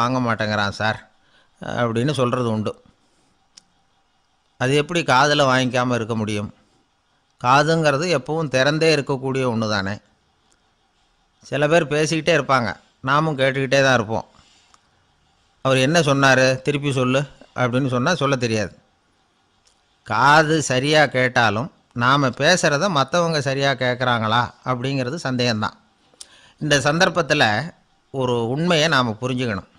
வாங்க மாட்டேங்கிறான் சார் அப்படின்னு சொல்கிறது உண்டு. அது எப்படி காதில் வாங்கிக்காமல் இருக்க முடியும்? காதுங்கிறது எப்பவும் திறந்தே இருக்கக்கூடிய ஒன்று தானே சில பேர் பேசிக்கிட்டே இருப்பாங்க நாமும் கேட்டுக்கிட்டே தான் இருப்போம். அவர் என்ன சொன்னார்? திருப்பி சொல்லு அப்படின்னு சொன்னால் சொல்ல தெரியாது. காது சரியாக கேட்டாலும் நாம் பேசுகிறத மற்றவங்க சரியாக கேட்குறாங்களா அப்படிங்கிறது சந்தேகம்தான். இந்த சந்தர்ப்பத்தில் ஒரு உண்மையை நாம் புரிஞ்சுக்கணும்.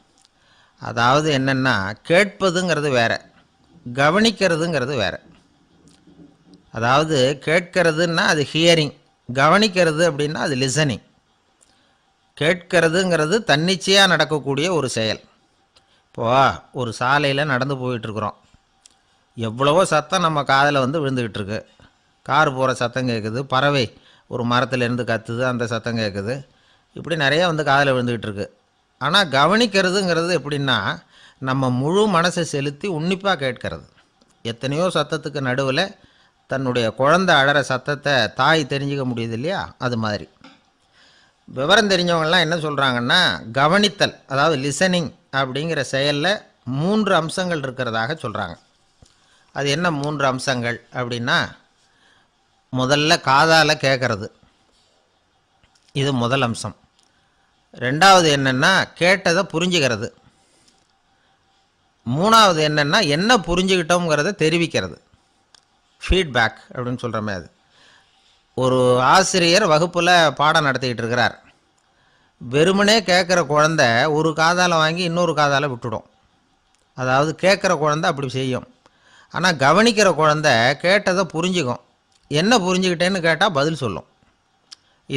அதாவது என்னென்னா கேட்பதுங்கிறது வேறு கவனிக்கிறதுங்கிறது வேறு. அதாவது கேட்கறதுன்னா அது ஹியரிங் கவனிக்கிறது அப்படின்னா அது லிசனிங் கேட்கிறதுங்கிறது தன்னிச்சையாக நடக்கக்கூடிய ஒரு செயல். இப்போது ஒரு சாலையில் நடந்து போயிட்டுருக்குறோம். எவ்வளவோ சத்தம் நம்ம காதில் வந்து விழுந்துக்கிட்டு இருக்கு கார் போகிற சத்தம் கேட்குது பறவை ஒரு மரத்துலேருந்து கத்துது அந்த சத்தம் கேட்குது இப்படி நிறையா வந்து காதில் விழுந்துக்கிட்டுருக்கு ஆனால் கவனிக்கிறதுங்கிறது எப்படின்னா நம்ம முழு மனசை செலுத்தி உன்னிப்பாக கேட்கறது. எத்தனையோ சத்தத்துக்கு நடுவில் தன்னுடைய குழந்தை அழற சத்தத்தை தாய் தெரிஞ்சுக்க முடியுது இல்லையா? அது மாதிரி. விவரம் தெரிஞ்சவங்கலாம் என்ன சொல்கிறாங்கன்னா கவனித்தல் அதாவது லிசனிங் அப்படிங்கிற செயலில் மூன்று அம்சங்கள் இருக்கிறதாக சொல்கிறாங்க அது என்ன மூன்று அம்சங்கள் அப்படின்னா முதல்ல காதால் கேட்குறது. இது முதல் அம்சம். ரெண்டாவது என்னென்னா கேட்டதை புரிஞ்சுக்கிறது. மூணாவது என்னென்னா என்ன புரிஞ்சுக்கிட்டோங்கிறத தெரிவிக்கிறது. ஃபீட்பேக் அப்படின்னு சொல்கிறோமே அது. ஒரு ஆசிரியர் வகுப்பில் பாடம் நடத்திக்கிட்டு இருக்கிறார். வெறுமனே கேட்குற குழந்த ஒரு காதால் வாங்கி இன்னொரு காதால் விட்டுடும். அதாவது கேட்குற குழந்த அப்படி செய்யும். ஆனால் கவனிக்கிற குழந்த கேட்டதை புரிஞ்சுக்கும். என்ன புரிஞ்சுக்கிட்டேன்னு கேட்டால் பதில் சொல்லும்.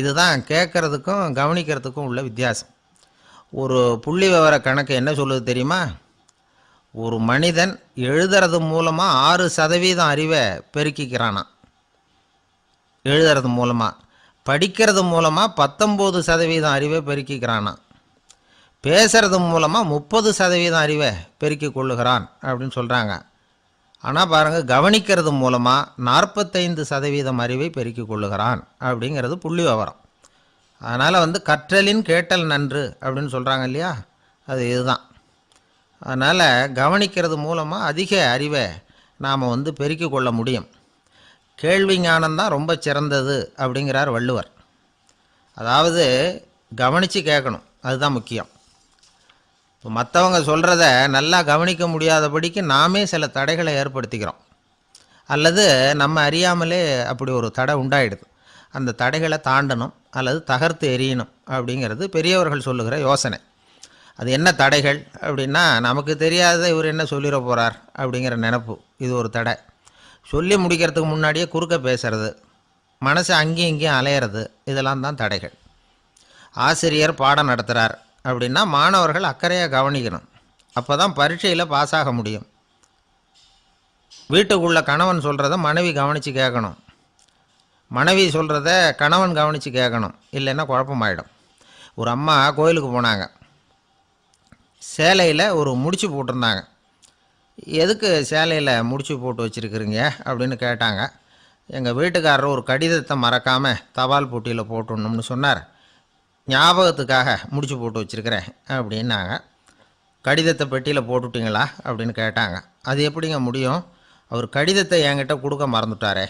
இதுதான் கேட்குறதுக்கும் கவனிக்கிறதுக்கும் உள்ள வித்தியாசம். ஒரு புள்ளி விவர கணக்கு என்ன சொல்லுது தெரியுமா? ஒரு மனிதன் எழுதுறது மூலமாக ஆறு சதவீதம் அறிவை பெருக்கிக்கிறானான் எழுதுறது மூலமாக படிக்கிறது மூலமாக பத்தொம்போது சதவீதம் அறிவை பெருக்கிக்கிறானான் பேசுறது மூலமாக முப்பது சதவீதம் அறிவை பெருக்கி கொள்ளுகிறான் அப்படின்னு சொல்கிறாங்க ஆனால் பாருங்கள் கவனிக்கிறது மூலமாக நாற்பத்தைந்து சதவீதம் அறிவை பெருக்கிக் கொள்ளுகிறான் அப்படிங்கிறது புள்ளி விவரம். அதனால் வந்து கற்றலின் கேட்டல் நன்று அப்படின்னு சொல்கிறாங்க இல்லையா? அது இதுதான். அதனால் கவனிக்கிறது மூலமாக அதிக அறிவை நாம் வந்து பெருக்கிக் கொள்ள முடியும். கேள்வி ஞானம்தான் ரொம்ப சிறந்தது அப்படிங்கிறார் வள்ளுவர். அதாவது கவனித்து கேட்கணும். அதுதான் முக்கியம். மற்றவங்க சொல்கிறத நல்லா கவனிக்க முடியாதபடிக்கு நாமே சில தடைகளை ஏற்படுத்திக்கிறோம். அல்லது நம்ம அறியாமலே அப்படி ஒரு தடை உண்டாயிடுது. அந்த தடைகளை தாண்டணும் அல்லது தகர்த்து எரியணும் அப்படிங்கிறது பெரியவர்கள் சொல்லுகிற யோசனை. அது என்ன தடைகள் அப்படின்னா நமக்கு தெரியாத இவர் என்ன சொல்லிட போகிறார் அப்படிங்கிற நினப்பு. இது ஒரு தடை. சொல்லி முடிக்கிறதுக்கு முன்னாடியே குறுக்க பேசுறது மனசு அங்கேயும் இங்கேயும் அலையிறது இதெல்லாம் தான் தடைகள். ஆசிரியர் பாடம் நடத்துகிறார் அப்படின்னா மாணவர்கள் அக்கறையாக கவனிக்கணும். அப்போ தான் பரீட்சையில் பாஸ் ஆக முடியும். வீட்டுக்குள்ளே கணவன் சொல்கிறத மனைவி கவனித்து கேட்கணும். மனைவி சொல்கிறத கணவன் கவனித்து கேட்கணும். இல்லைன்னா குழப்பமாயிடும். ஒரு அம்மா கோயிலுக்கு போனாங்க. சேலையில் ஒரு முடிச்சு போட்டிருந்தாங்க. எதுக்கு சேலையில் முடிச்சு போட்டு வச்சுருக்குறீங்க? அப்படின்னு கேட்டாங்க. எங்கள் வீட்டுக்காரர் ஒரு கடிதத்தை மறக்காமல் தபால் போட்டியில் போட்டுடணும்னு சொன்னார். ஞாபகத்துக்காக முடிச்சு போட்டு வச்சுருக்கிறேன் அப்படின்னாங்க. கடிதத்தை பெட்டியில் போட்டுட்டிங்களா அப்படின்னு கேட்டாங்க. அது எப்படிங்க முடியும்? அவர் கடிதத்தை என்கிட்ட கொடுக்க மறந்துட்டாரே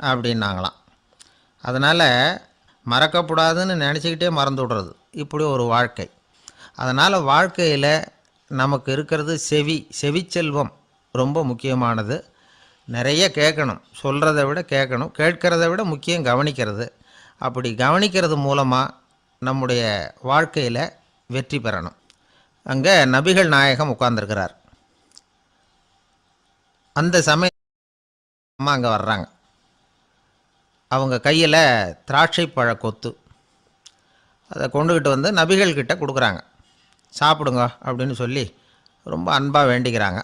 அப்படின்னாங்களாம். அதனால் மறக்கக்கூடாதுன்னு நினச்சிக்கிட்டே மறந்து விடுறது. இப்படி ஒரு வாழ்க்கை. அதனால் வாழ்க்கையில் நமக்கு இருக்கிறது செவி செவிச்செல்வம் ரொம்ப முக்கியமானது. நிறைய கேட்கணும். சொல்கிறத விட கேட்கணும். கேட்கிறத விட முக்கியம் கவனிக்கிறது. அப்படி கவனிக்கிறது மூலமாக நம்முடைய வாழ்க்கையில் வெற்றி பெறணும். அங்கே நபிகள் நாயகம் உட்கார்ந்துருக்கிறார். அந்த சமயம் அம்மா அங்கே வர்றாங்க. அவங்க கையில் திராட்சை பழ கொத்து. அதை கொண்டுக்கிட்டு வந்து நபிகள் கிட்ட கொடுக்குறாங்க. சாப்பிடுங்க அப்படின்னு சொல்லி ரொம்ப அன்பாக வேண்டிக்கிறாங்க.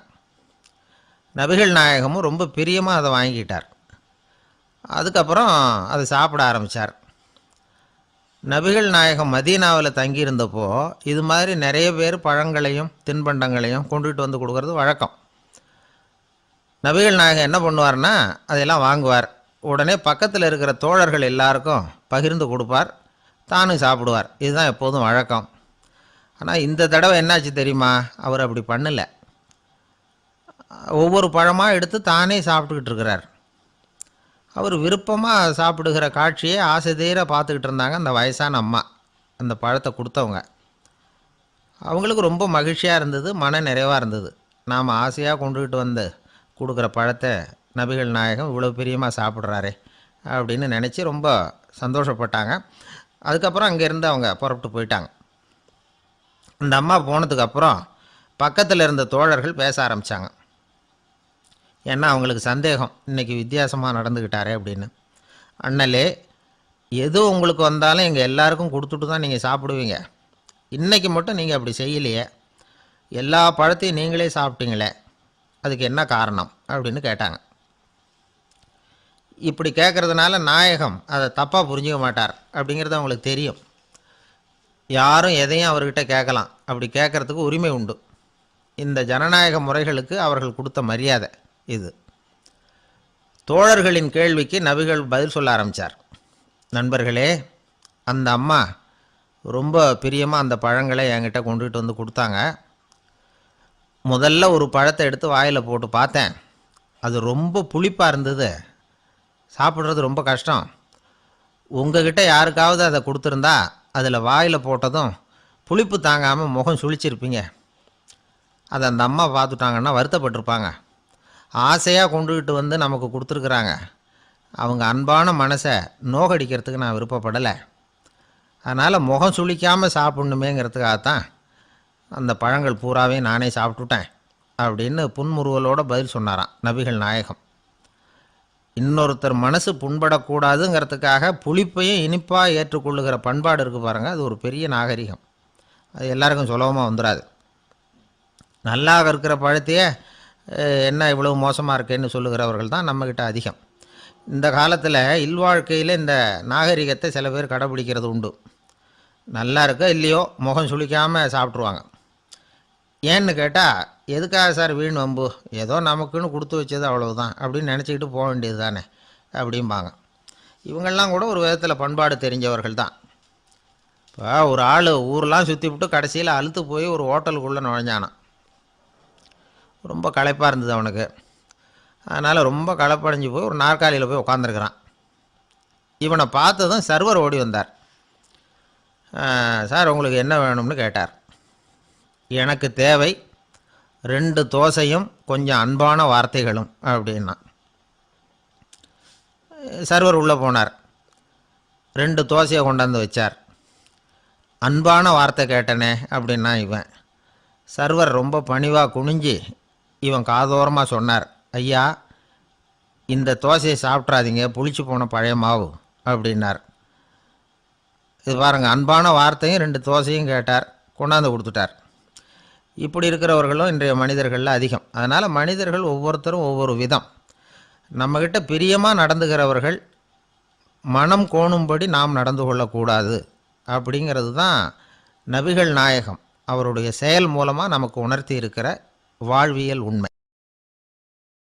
நபிகள் நாயகமும் ரொம்ப பிரியமாக அதை வாங்கிக்கிட்டார் அதுக்கப்புறம் அதை சாப்பிட ஆரம்பித்தார் நபிகள் நாயகம் மதீனாவில் தங்கியிருந்தப்போ இது மாதிரி நிறைய பேர் பழங்களையும் தின்பண்டங்களையும் கொண்டுகிட்டு வந்து கொடுக்கறது வழக்கம். நபிகள் நாயகம் என்ன பண்ணுவார்னா அதையெல்லாம் வாங்குவார். உடனே பக்கத்தில் இருக்கிற தோழர்கள் எல்லாருக்கும் பகிர்ந்து கொடுப்பார். தானும் சாப்பிடுவார். இதுதான் எப்போதும் வழக்கம். ஆனால் இந்த தடவை என்னாச்சு தெரியுமா? அவர் அப்படி பண்ணல. ஒவ்வொரு பழமாக எடுத்து தானே சாப்பிட்டுக்கிட்டு இருக்கிறார். அவர் விருப்பமாக சாப்பிடுகிற காட்சியை ஆசை தீர பார்த்துக்கிட்டு இருந்தாங்க அந்த வயசான அம்மா அந்த பழத்தை கொடுத்தவங்க. அவங்களுக்கு ரொம்ப மகிழ்ச்சியாக இருந்தது மன நிறைவாக இருந்தது. நாம் ஆசையாக கொண்டுகிட்டு வந்து கொடுக்குற பழத்தை நபிகள் நாயகம் இவ்வளோ பிரியமாக சாப்பிட்றாரே அப்படின்னு நினச்சி ரொம்ப சந்தோஷப்பட்டாங்க. அதுக்கப்புறம் அங்கேருந்து அவங்க புறப்பட்டு போயிட்டாங்க. அந்த அம்மா போனதுக்கப்புறம் பக்கத்தில் இருந்த தோழர்கள் பேச ஆரம்பித்தாங்க ஏன்னா அவங்களுக்கு சந்தேகம். இன்றைக்கி வித்தியாசமாக நடந்துக்கிட்டாரே அப்படின்னு. அண்ணலே எது உங்களுக்கு வந்தாலும் எங்கள் எல்லாருக்கும் கொடுத்துட்டு தான் நீங்கள் சாப்பிடுவீங்க. இன்றைக்கி மட்டும் நீங்கள் அப்படி செய்யலையே. எல்லா பழத்தையும் நீங்களே சாப்பிட்டீங்களே. அதுக்கு என்ன காரணம்? அப்படின்னு கேட்டாங்க. இப்படி கேட்குறதுனால நாயகம் அதை தப்பாக புரிஞ்சுக்க மாட்டார் அப்படிங்கிறது அவங்களுக்கு தெரியும். யாரும் எதையும் அவர்கிட்ட கேட்கலாம். அப்படி கேட்குறதுக்கு உரிமை உண்டு. இந்த ஜனநாயக முறைகளுக்கு அவர்கள் கொடுத்த மரியாதை. இது. தோழர்களின் கேள்விக்கு நபிகள் பதில் சொல்ல ஆரம்பித்தார் நண்பர்களே அந்த அம்மா ரொம்ப பிரியமாக அந்த பழங்களை என்கிட்ட கொண்டுகிட்டு வந்து கொடுத்தாங்க. முதல்ல ஒரு பழத்தை எடுத்து வாயில் போட்டு பார்த்தேன். அது ரொம்ப புளிப்பாக இருந்தது. சாப்பிட்றது ரொம்ப கஷ்டம். உங்ககிட்ட யாருக்காவது அதை கொடுத்துருந்தா அதில் வாயில் போட்டதும் புளிப்பு தாங்காமல் முகம் சுழிச்சிருப்பீங்க. அதை அந்த அம்மா பார்த்துட்டாங்கன்னா வருத்தப்பட்டிருப்பாங்க. ஆசையாக கொண்டுகிட்டு வந்து நமக்கு கொடுத்துருக்குறாங்க. அவங்க அன்பான மனசை நோகடிக்கிறதுக்கு நான் விருப்பப்படலை. அதனால் முகம் சுளிக்காமல் சாப்பிட்ணுமேங்கிறதுக்காகத்தான் அந்த பழங்கள் பூராவே நானே சாப்பிட்டுட்டேன் அப்படின்னு புன்முறுவலோட பதில் சொன்னாராம் நபிகள் நாயகம். இன்னொருத்தர் மனசு புண்படக்கூடாதுங்கிறதுக்காக புளிப்பையும் இனிப்பாக ஏற்றுக்கொள்ளுகிற பண்பாடு இருக்குது பாருங்கள் அது ஒரு பெரிய நாகரிகம். அது எல்லாருக்கும் சுலபமாக வந்துடாது நல்லா இருக்கிற பழத்தையே என்ன இவ்வளவு மோசமாக இருக்கேன்னு சொல்லுகிறவர்கள் தான் நம்மக்கிட்ட அதிகம். இந்த காலத்தில் இல்வாழ்க்கையில் இந்த நாகரிகத்தை சில பேர் கடைபிடிக்கிறது உண்டு. நல்லா இருக்கோ இல்லையோ முகம் சுளிக்காமல் சாப்பிட்ருவாங்க ஏன்னு கேட்டால் எதுக்காக சார் வீண் வம்பு? ஏதோ நமக்குன்னு கொடுத்து வச்சது அவ்வளவுதான். அப்படின்னு நினச்சிக்கிட்டு போக வேண்டியது தானே? அப்படிம்பாங்க. இவங்கெல்லாம் கூட ஒரு விதத்தில் பண்பாடு தெரிஞ்சவர்கள் தான். இப்போ ஒரு ஆள் ஊரெலாம் சுற்றி விட்டு கடைசியில் அழுத்து போய் ஒரு ஹோட்டலுக்குள்ளே நுழைஞ்சானான் ரொம்ப களைப்பாக இருந்தது அவனுக்கு. அதனால் ரொம்ப களைப்படைஞ்சு போய் ஒரு நாற்காலியில் போய் உட்காந்துருக்கிறான் இவனை பார்த்ததும் சர்வர் ஓடி வந்தார். சார் உங்களுக்கு என்ன வேணும்னு கேட்டார். எனக்கு தேவை ரெண்டு தோசையும் கொஞ்சம் அன்பான வார்த்தைகளும் அப்படின்னா. சர்வர் உள்ளே போனார். ரெண்டு தோசையை கொண்டாந்து வச்சார். அன்பான வார்த்தை கேட்டனே அப்படின்னா இவன். சர்வர் ரொம்ப பணிவாக குனிஞ்சு இவன் காதோரமாக சொன்னார் ஐயா இந்த தோசையை சாப்பிட்றாதீங்க புளிச்சு போன பழைய மாவு அப்படின்னார். இது பாருங்கள் அன்பான வார்த்தையும் ரெண்டு தோசையும் கேட்டார் கொண்டாந்து கொடுத்துட்டார். இப்படி இருக்கிறவர்களும் இன்றைய மனிதர்களில் அதிகம். அதனால் மனிதர்கள் ஒவ்வொருத்தரும் ஒவ்வொரு விதம். நம்மக்கிட்ட பிரியமாக நடந்துகிறவர்கள் மனம் கோணும்படி நாம் நடந்து கொள்ளக்கூடாது அப்படிங்கிறது தான் நபிகள் நாயகம் அவருடைய செயல் மூலமாக நமக்கு உணர்த்தி இருக்கிற வாழ்வியல் உண்மை.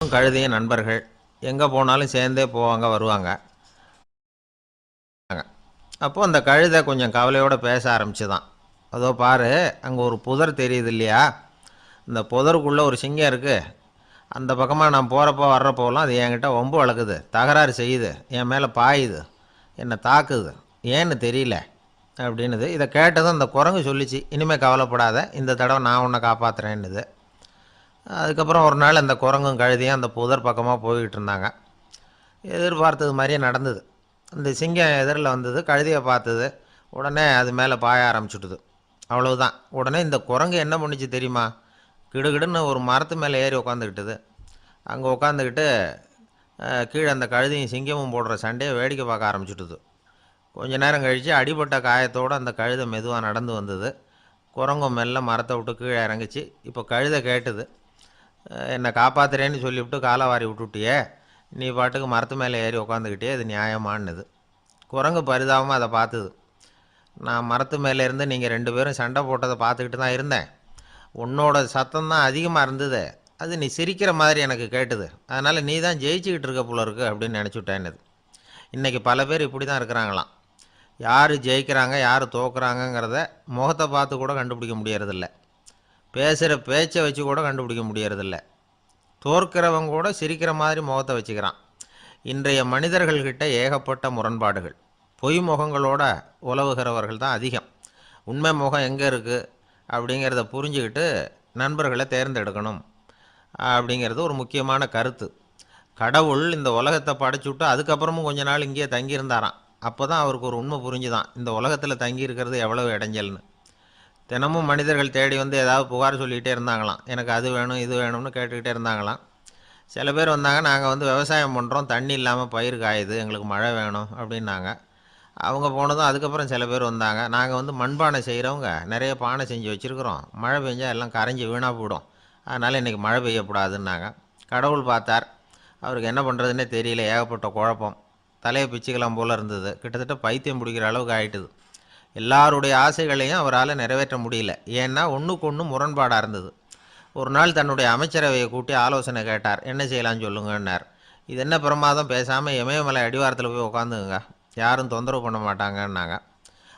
கழுதிய நண்பர்கள் எங்கே போனாலும் சேர்ந்தே போவாங்க வருவாங்க. அப்போது அந்த கழுதை கொஞ்சம் கவலையோடு பேச ஆரம்பிச்சுதான். அதோ பாரு அங்கே ஒரு புதர் தெரியுது இல்லையா? இந்த புதருக்குள்ளே ஒரு சிங்கம் இருக்குது அந்த பக்கமாக நான் போகிறப்போ வர்றப்போலாம் அது என்கிட்ட ஒம்பு வளர்க்குது தகராறு செய்யுது. என் மேலே பாயுது. என்னை தாக்குது. ஏன்னு தெரியல அப்படின்னுது. இதை கேட்டதும் அந்த குரங்கு சொல்லிச்சு இனிமேல் கவலைப்படாத. இந்த தடவை நான் உன்னை காப்பாற்றுறேன்னுது அதுக்கப்புறம் ஒரு நாள் அந்த குரங்கும் கழுதியும் அந்த புதர் பக்கமாக போய்கிட்டு இருந்தாங்க. எதிர்பார்த்தது மாதிரியே நடந்தது. அந்த சிங்கம் எதிரில் வந்தது கழுதியை பார்த்தது. உடனே அது மேலே பாய ஆரம்பிச்சுட்டுது அவ்வளவுதான். உடனே இந்த குரங்கு என்ன பண்ணுச்சு தெரியுமா? கிடுகிடுன்னு ஒரு மரத்து மேலே ஏறி உட்காந்துக்கிட்டது அங்கே உட்காந்துக்கிட்டு கீழே அந்த கழுதியும் சிங்கமும் போடுற சண்டையை வேடிக்கை பார்க்க ஆரம்பிச்சுட்டுது கொஞ்ச நேரம் கழித்து அடிபட்ட காயத்தோடு அந்த கழுதை மெதுவாக நடந்து வந்தது. குரங்கும் மெல்ல மரத்தை விட்டு கீழே இறங்குச்சு. இப்போ கழுதை கேட்டுது. என்னை காப்பாத்துறேன்னு சொல்லிவிட்டு காலை வாரி விட்டுட்டியே நீ பாட்டுக்கு மரத்து மேலே ஏறி உட்காந்துக்கிட்டே அது நியாயமானது குரங்கு பரிதாபமாக அதை பார்த்துது நான் மரத்து மேலே இருந்து நீங்கள் ரெண்டு பேரும் சண்டை போட்டதை பார்த்துக்கிட்டு தான் இருந்தேன். உன்னோட சத்தம் தான் அதிகமாக இருந்தது அது நீ சிரிக்கிற மாதிரி எனக்கு கேட்டுது. அதனால் நீ தான் ஜெயிச்சுக்கிட்டு இருக்க போல இருக்கு அப்படின்னு நினச்சிவிட்டேன்னுது இன்றைக்கி பல பேர் இப்படி தான் இருக்கிறாங்களாம். யார் ஜெயிக்கிறாங்க யார் தோக்குறாங்கங்கிறத முகத்தை பார்த்து கூட கண்டுபிடிக்க முடியறதில்ல. பேசுகிற பேச்சை வச்சு கூட கண்டுபிடிக்க முடியறதில்ல. தோற்கிறவங்க கூட சிரிக்கிற மாதிரி முகத்தை வச்சுக்கிறான். இன்றைய மனிதர்கள்கிட்ட ஏகப்பட்ட முரண்பாடுகள். பொய் முகங்களோட உலவுகிறவர்கள் தான் அதிகம். உண்மை முகம் எங்கே இருக்குது அப்படிங்கிறத புரிஞ்சுக்கிட்டு நண்பர்களை தேர்ந்தெடுக்கணும். அப்படிங்கிறது ஒரு முக்கியமான கருத்து. கடவுள் இந்த உலகத்தை படைச்சுட்டு அதுக்கப்புறமும் கொஞ்ச நாள் இங்கேயே தங்கியிருந்தாராம். அப்போ தான் அவருக்கு ஒரு உண்மை புரிஞ்சுதான். இந்த உலகத்தில் தங்கியிருக்கிறது எவ்வளோ எவ்வளவு இடைஞ்சல்னு. தினமும் மனிதர்கள் தேடி வந்து ஏதாவது புகார் சொல்லிக்கிட்டே இருந்தாங்களாம். எனக்கு அது வேணும் இது வேணும்னு கேட்டுக்கிட்டே இருந்தாங்களாம். சில பேர் வந்தாங்க நாங்கள் வந்து விவசாயம் பண்ணுறோம் தண்ணி இல்லாமல் பயிர் காயுது எங்களுக்கு மழை வேணும் அப்படின்னாங்க. அவங்க போனதும் அதுக்கப்புறம் சில பேர் வந்தாங்க. நாங்கள் வந்து மண்பானை செய்கிறவங்க நிறைய பானை செஞ்சு வச்சுருக்குறோம். மழை பெஞ்சால் எல்லாம் கரைஞ்சி வீணாக போயிடும். அதனால் இன்றைக்கி மழை பெய்யக்கூடாதுன்னாங்க. கடவுள் பார்த்தார். அவருக்கு என்ன பண்ணுறதுன்னே தெரியல ஏகப்பட்ட குழப்பம். தலையை பிச்சுக்கலாம் போல் இருந்தது. கிட்டத்தட்ட பைத்தியம் பிடிக்கிற அளவுக்கு ஆகிட்டுது எல்லாருடைய ஆசைகளையும் அவரால் நிறைவேற்ற முடியல. ஏன்னா ஒன்றுக்கு ஒன்று முரண்பாடாக இருந்தது. ஒரு நாள் தன்னுடைய அமைச்சரவையை கூட்டி ஆலோசனை கேட்டார். என்ன செய்யலாம்னு சொல்லுங்கன்னார். இது என்ன பிரமாதம்? பேசாமல் இமயமலை அடிவாரத்தில் போய் உட்காந்துங்க யாரும் தொந்தரவு பண்ண மாட்டாங்கன்னாங்க.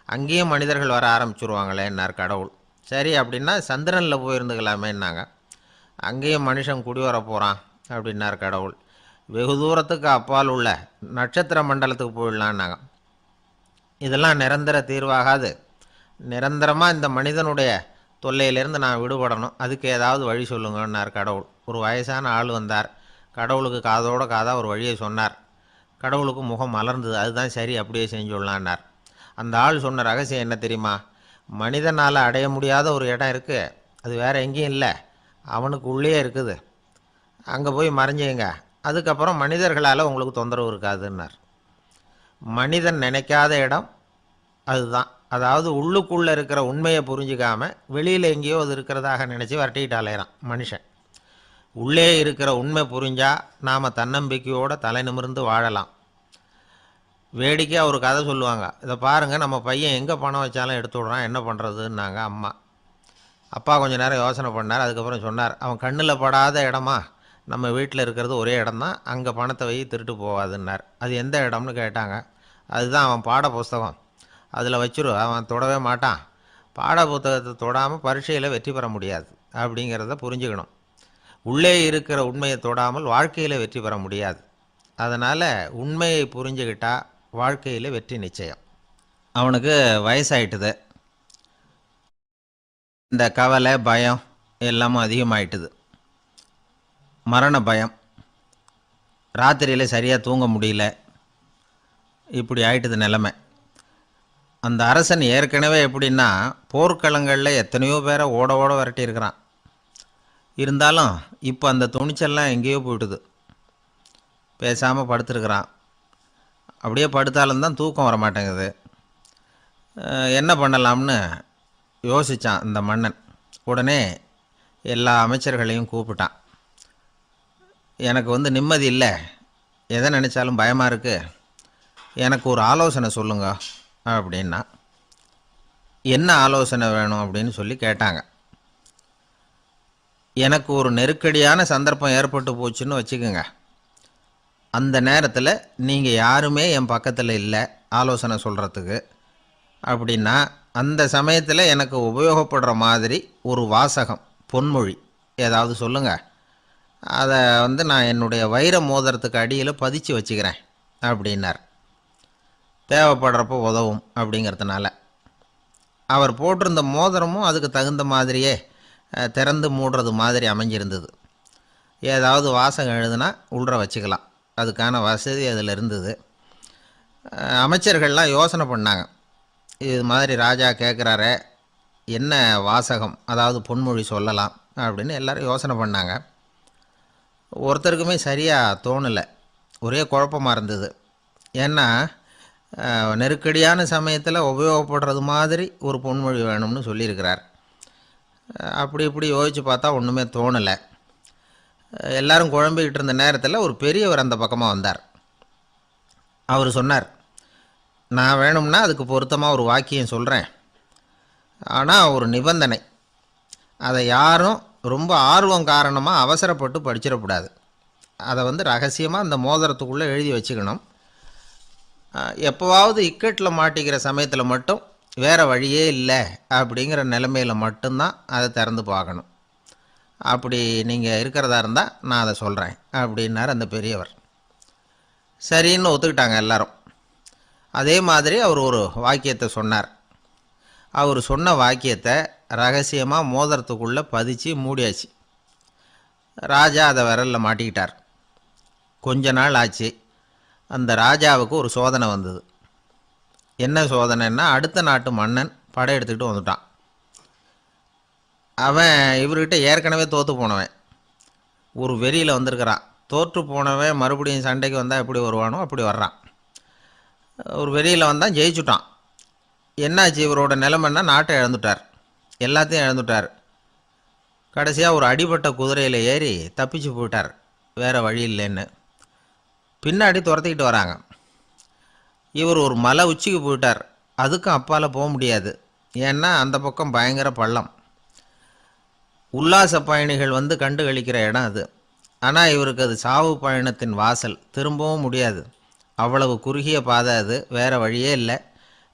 அங்கேயும் மனிதர்கள் வர ஆரம்பிச்சுருவாங்களேன்னார் கடவுள். சரி அப்படின்னா சந்திரனில் போயிருந்துக்கலாமேன்னாங்க. அங்கேயும் மனுஷன் குடி வர போகிறான் அப்படின்னார் கடவுள். வெகு தூரத்துக்கு அப்பால் உள்ள நட்சத்திர மண்டலத்துக்கு போயிடலான்னாங்க இதெல்லாம் நிரந்தர தீர்வாகாது. நிரந்தரமாக இந்த மனிதனுடைய தொல்லையிலேருந்து நான் விடுபடணும். அதுக்கு ஏதாவது வழி சொல்லுங்கன்னார் கடவுள். ஒரு வயசான ஆள் வந்தார். கடவுளுக்கு காதோட காதாக ஒரு வழியை சொன்னார். கடவுளுக்கு முகம் மலர்ந்தது. அதுதான் சரி அப்படியே செஞ்சுடலான்னார். அந்த ஆள் சொன்ன ரகசியம் என்ன தெரியுமா? மனிதனால் அடைய முடியாத ஒரு இடம் இருக்குது அது வேறு எங்கேயும் இல்லை. அவனுக்கு உள்ளே இருக்குது. அங்கே போய் மறைஞ்சிங்க. அதுக்கப்புறம் மனிதர்களால் உங்களுக்கு தொந்தரவு இருக்காதுன்னார். மனிதன் நினைக்காத இடம் அதுதான். அதாவது உள்ளுக்குள்ளே இருக்கிற உண்மையை புரிஞ்சுக்காம வெளியில் எங்கேயோ அது இருக்கிறதாக நினச்சி வரட்டிக்கிட்டு அலையிறான் மனுஷன். உள்ளே இருக்கிற உண்மை புரிஞ்சா நாம் தன்னம்பிக்கையோடு தலை நிமிர்ந்து வாழலாம். வேடிக்கையாக ஒரு கதை சொல்லுவாங்க. இதை பாருங்கள் நம்ம பையன் எங்கே பணம் வச்சாலும் எடுத்து விட்றான் என்ன பண்ணுறதுன்னாங்க அம்மா. அப்பா கொஞ்சம் நேரம் யோசனை பண்ணார் அதுக்கப்புறம் சொன்னார் அவன் கண்ணில் படாத இடமா? நம்ம வீட்டில் இருக்கிறது ஒரே இடம் தான் அங்கே பணத்தை வை திருட்டு போகாதுன்னார். அது எந்த இடம்னு கேட்டாங்க. அதுதான் அவன் பாட புஸ்தகம். அதில் வச்சிரு அவன் தொடவே மாட்டான். பாட புத்தகத்தை தொடாமல் பரீட்சையில் வெற்றி பெற முடியாது அப்படிங்கிறத புரிஞ்சுக்கணும். உள்ளே இருக்கிற உண்மையை தொடாமல் வாழ்க்கையில் வெற்றி பெற முடியாது. அதனால் உண்மையை புரிஞ்சுக்கிட்டால் வாழ்க்கையில் வெற்றி நிச்சயம். அவனுக்கு வயசாயிட்டுது. இந்த கவலை பயம் எல்லாமும் அதிகமாயிட்டுது. மரண பயம். ராத்திரியில் சரியாக தூங்க முடியல. இப்படி ஆயிட்டது நிலைமை. அந்த அரசன் ஏற்கனவே எப்படின்னா போர்க்களங்களில் எத்தனையோ பேரை ஓட ஓட விரட்டியிருக்கிறான். இருந்தாலும் இப்போ அந்த துணிச்சல்லாம் எங்கேயோ போயிட்டுது. பேசாமல் படுத்துருக்குறான். அப்படியே படுத்தாலும் தான் தூக்கம் வர மாட்டேங்குது என்ன பண்ணலாம்னு யோசித்தான் இந்த மன்னன். உடனே எல்லா அமைச்சர்களையும் கூப்பிட்டான். எனக்கு வந்து நிம்மதி இல்லை. எதை நினச்சாலும் பயமாக இருக்குது எனக்கு ஒரு ஆலோசனை சொல்லுங்க அப்படின்னா என்ன ஆலோசனை வேணும் அப்படின்னு சொல்லி கேட்டாங்க. எனக்கு ஒரு நெருக்கடியான சந்தர்ப்பம் ஏற்பட்டு போச்சுன்னு வச்சுக்கோங்க. அந்த நேரத்தில் நீங்கள் யாருமே என் பக்கத்தில் இல்லை ஆலோசனை சொல்கிறதுக்கு அப்படின்னா அந்த சமயத்தில் எனக்கு உபயோகப்படுற மாதிரி ஒரு வாசகம் பொன்மொழி ஏதாவது சொல்லுங்கள் அதை வந்து நான் என்னுடைய வைர மோதிரத்துக்கு அடியில் பதிச்சு வச்சுக்கிறேன் அப்படின்னார். தேவைப்படுறப்போ உதவும் அப்படிங்கிறதுனால. அவர் போட்டிருந்த மோதிரமும் அதுக்கு தகுந்த மாதிரியே திறந்து மூடுறது மாதிரி அமைஞ்சிருந்தது. ஏதாவது வாசகம் எழுதுனா உள்ற வச்சுக்கலாம். அதுக்கான வசதி அதில் இருந்தது. அமைச்சர்கள்லாம் யோசனை பண்ணாங்க. இது மாதிரி ராஜா கேட்குறாரே என்ன வாசகம்? அதாவது பொன்மொழி சொல்லலாம் அப்படின்னு எல்லோரும் யோசனை பண்ணாங்க. ஒருத்தருக்குமே சரியாக தோணலை. ஒரே குழப்பமாக இருந்தது. ஏன்னா நெருக்கடியான சமயத்தில் உபயோகப்படுறது மாதிரி ஒரு பொன்மொழி வேணும்னு சொல்லியிருக்கிறார். அப்படி இப்படி யோசித்து பார்த்தா ஒன்றுமே தோணலை. எல்லாரும் குழம்பிக்கிட்டு இருந்த நேரத்தில் ஒரு பெரியவர் அந்த பக்கமாக வந்தார். அவர் சொன்னார் நான் வேணும்னா அதுக்கு பொருத்தமாக ஒரு வாக்கியம் சொல்கிறேன் ஆனால் ஒரு நிபந்தனை. அதை யாரும் ரொம்ப ஆர்வம் காரணமாக அவசரப்பட்டு படிச்சிடக்கூடாது. அதை வந்து ரகசியமாக அந்த மோதிரத்துக்குள்ளே எழுதி வச்சுக்கணும். எப்போவாவது இக்கட்டில் மாட்டிக்கிற சமயத்தில் மட்டும் வேறு வழியே இல்லை அப்படிங்கிற நிலைமையில் மட்டும்தான் அதை திறந்து பார்க்கணும். அப்படி நீங்கள் இருக்கிறதா இருந்தால் நான் அதை சொல்கிறேன் அப்படின்னார் அந்த பெரியவர். சரின்னு ஒத்துக்கிட்டாங்க எல்லாரும். அதே மாதிரி அவர் ஒரு வாக்கியத்தை சொன்னார். அவர் சொன்ன வாக்கியத்தை ரகசியமாக மோதிரத்துக்குள்ளே பதிச்சு மூடியாச்சு. ராஜா அதை விரலில் மாட்டிக்கிட்டார். கொஞ்ச நாள் ஆச்சு. அந்த ராஜாவுக்கு ஒரு சோதனை வந்தது. என்ன சோதனைன்னா அடுத்த நாட்டு மன்னன் படையெடுத்துக்கிட்டு வந்துட்டான். அவன் இவர்கிட்ட ஏற்கனவே தோற்று போனவன். ஒரு வெறியில் வந்திருக்கிறான். தோற்று போனவன் மறுபடியும் சண்டைக்கு வந்தால் எப்படி வருவானோ அப்படி வர்றான். ஒரு வெறியில் வந்தான் ஜெயிச்சுட்டான். என்னாச்சு இவரோட நிலமன்னா நாட்டை இழந்துட்டார். எல்லாத்தையும் இழந்துட்டார். கடைசியாக ஒரு அடிபட்ட குதிரையில் ஏறி தப்பிச்சு போயிட்டார். வேறு வழி இல்லைன்னு. பின்னாடி துரத்திக்கிட்டு வராங்க. இவர் ஒரு மலை உச்சிக்கு போயிட்டார். அதுக்கும் அப்பால் போக முடியாது. ஏன்னா அந்த பக்கம் பயங்கர பள்ளம். உல்லாச பயணிகள் வந்து கண்டு கழிக்கிற இடம் அது. ஆனால் இவருக்கு அது சாவு பயணத்தின் வாசல். திரும்பவும் முடியாது. அவ்வளவு குறுகிய பாதை அது. வேறு வழியே இல்லை.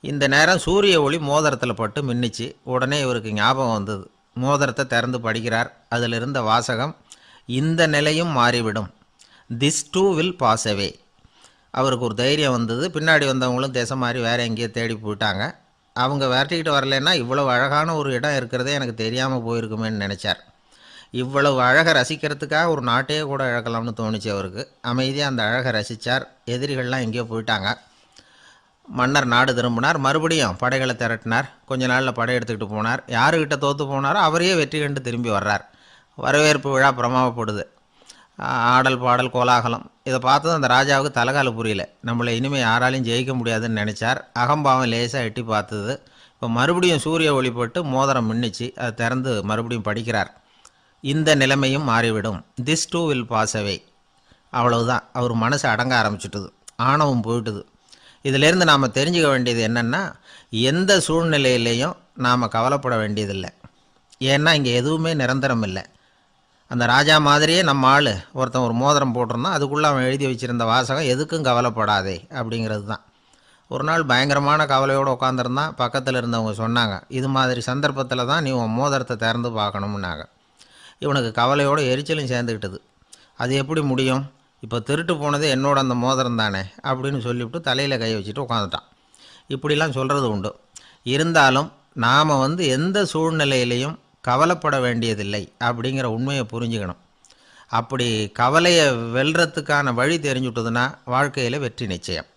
இந்த நேரம் சூரிய ஒளி மோதிரத்தில் பட்டு மின்னிச்சு. உடனே இவருக்கு ஞாபகம் வந்தது. மோதிரத்தை திறந்து படிக்கிறார். அதில் இருந்த வாசகம் இந்த நிலையும் மாறிவிடும். This too will pass away அவருக்கு ஒரு தைரியம் வந்தது. பின்னாடி வந்தவங்களும் திசை மாதிரி வேறு எங்கேயோ தேடி போயிட்டாங்க. அவங்க விரட்டிக்கிட்டு வரலைன்னா இவ்வளோ அழகான ஒரு இடம் இருக்கிறதே எனக்கு தெரியாமல் போயிருக்குமேன்னு நினச்சார். இவ்வளவு அழகை ரசிக்கிறதுக்காக ஒரு நாட்டையே கூட இழக்கலாம்னு தோணுச்சு அவருக்கு. அமைதியாக அந்த அழகை ரசித்தார் எதிரிகள்லாம் எங்கேயோ போயிட்டாங்க. மன்னர் நாடு திரும்பினார். மறுபடியும் படைகளை திரட்டினார். கொஞ்ச நாளில் படை எடுத்துக்கிட்டு போனார். யாருக்கிட்ட தோற்று போனாரோ அவரையே வெற்றி கண்டு திரும்பி வர்றார். வரவேற்பு விழா பிரமாவப்படுது. ஆடல் பாடல் கோலாகலம். இதை பார்த்ததும் அந்த ராஜாவுக்கு தலைகால புரியல. நம்மளை இனிமேல் யாராலையும் ஜெயிக்க முடியாதுன்னு நினச்சார். அகம்பாவம் லேசாக எட்டி பார்த்தது. இப்போ மறுபடியும் சூரிய ஒளிப்பட்டு மோதிரம் மின்னிச்சு. அதை திறந்து மறுபடியும் படிக்கிறார். இந்த நிலைமையும் மாறிவிடும். This too will pass away அவ்வளவுதான். அவர் மனசு அடங்க ஆரம்பிச்சிட்டுது. ஆணவம் போயிட்டுது. இதிலேருந்து நாம் தெரிஞ்சுக்க வேண்டியது என்னென்னா எந்த சூழ்நிலையிலையும் நாம் கவலைப்பட வேண்டியதில்லை. ஏன்னா இங்கே எதுவுமே நிரந்தரம் இல்லை. அந்த ராஜா மாதிரியே நம்ம ஆள். ஒருத்தன் ஒரு மோதிரம் போட்டிருந்தான். அதுக்குள்ளே அவன் எழுதி வச்சிருந்த வாசகம் எதுக்கும் கவலைப்படாதே அப்படிங்கிறது தான். ஒரு நாள் பயங்கரமான கவலையோடு உட்காந்துருந்தான் பக்கத்தில் இருந்தவங்க சொன்னாங்க இது மாதிரி சந்தர்ப்பத்தில் தான் நீ உன் மோதிரத்தை திறந்து பார்க்கணும்னாங்க. இவனுக்கு கவலையோடு எரிச்சலும் சேர்ந்துக்கிட்டது அது எப்படி முடியும்? இப்போ திருட்டு போனது என்னோட அந்த மோதிரம் தானே? அப்படின்னு சொல்லிவிட்டு தலையில் கை வச்சுட்டு உட்காந்துட்டான் இப்படிலாம் சொல்கிறது உண்டு. இருந்தாலும் நாம் வந்து எந்த சூழ்நிலையிலையும் கவலைப்பட வேண்டியதில்லை அப்படிங்கிற உண்மையை புரிஞ்சுக்கணும். அப்படி கவலையை வெல்றதுக்கான வழி தெரிஞ்சுட்டதுன்னா வாழ்க்கையில் வெற்றி நிச்சயம்.